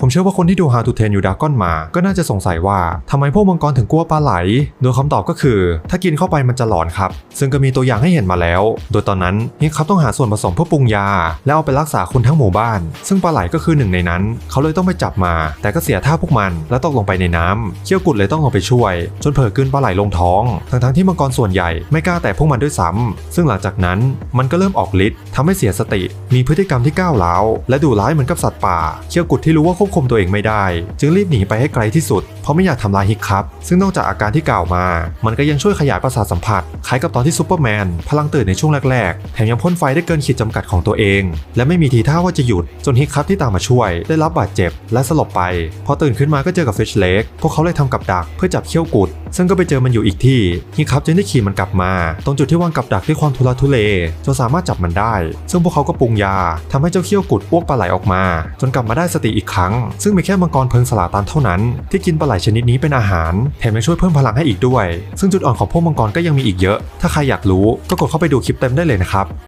ผมเชื่อว่าคนที่ดู How to Train Your Dragon มา ก็น่าจะสงสัยว่าทำไมพวกมังกรถึงกลัวปลาไหล โดยคำตอบก็คือ ถ้ากินเข้าไปมันจะหลอนครับ ซึ่งก็มีตัวอย่างให้เห็นมาแล้ว โดยตอนนั้นฮิครับต้องหาส่วนผสมเพื่อปรุงยา แล้วเอาไปรักษาคนทั้งหมู่บ้าน ซึ่งปลาไหลก็คือหนึ่งในนั้น เขาเลยต้องไปจับมา แต่ก็เสียท่าพวกมัน แล้วตกลงไปในน้ำเขี้ยวกุดเลยต้องลงไปช่วย จนเผลอกลืนปลาไหลลงท้อง ทั้งๆที่มังกรส่วนใหญ่ไม่กล้าแตะพวกมันด้วยซ้ำซึ่งหลังจากนั้นมันก็เริ่มออกฤทธิ์ทำให้เสียสติ มีพฤติกรรมที่ก้าวร้าวและดุร้ายเหมือนกับสัตว์ป่าเขี้ยวกุดที่รู้ว่าควบคุมตัวเองไม่ได้ จึงรีบหนีไปให้ไกลที่สุด เพราะไม่อยากทำลายฮิกครับ ซึ่งนอกจากอาการที่กล่าวมา มันก็ยังช่วยขยายประสาทสัมผัส คล้ายกับตอนที่ซูเปอร์แมน พลังตื่นในช่วงแรกๆ แถมยังพ่นไฟได้เกินขีดจำกัดของตัวเอง และไม่มีทีท่าว่าจะหยุด จนฮิกครับที่ตามมาช่วย ได้รับบาดเจ็บ และสลบไป พอตื่นขึ้นมาก็เจอกับเฟชเล็กพวกเขาเลยทำกับดักเพื่อจับเขี้ยวกุดซึ่งก็ไปเจอมันอยู่อีกที่ฮิครับจึงได้ขี่มันกลับมา ตรงจุดที่วางกับดักด้วยความทุลักทุเลจนสามารถจับมันได้ ซึ่งพวกเขาก็ปรุงยาทำให้เจ้าเขี้ยวกุดอ้วกปลาไหลออกมา จนกลับมาได้สติอีกครั้ง ซึ่งมีแค่มังกรเพิงสลาตันเท่านั้น ที่กินปลาไหลชนิดนี้เป็นอาหาร แถมยังช่วยเพิ่มพลังให้อีกด้วย ซึ่งจุดอ่อนของพวกมังกรก็ยังมีอีกเยอะ ถ้าใครอยากรู้ก็กดเข้าไปดูคลิปเต็มได้เลยนะครับ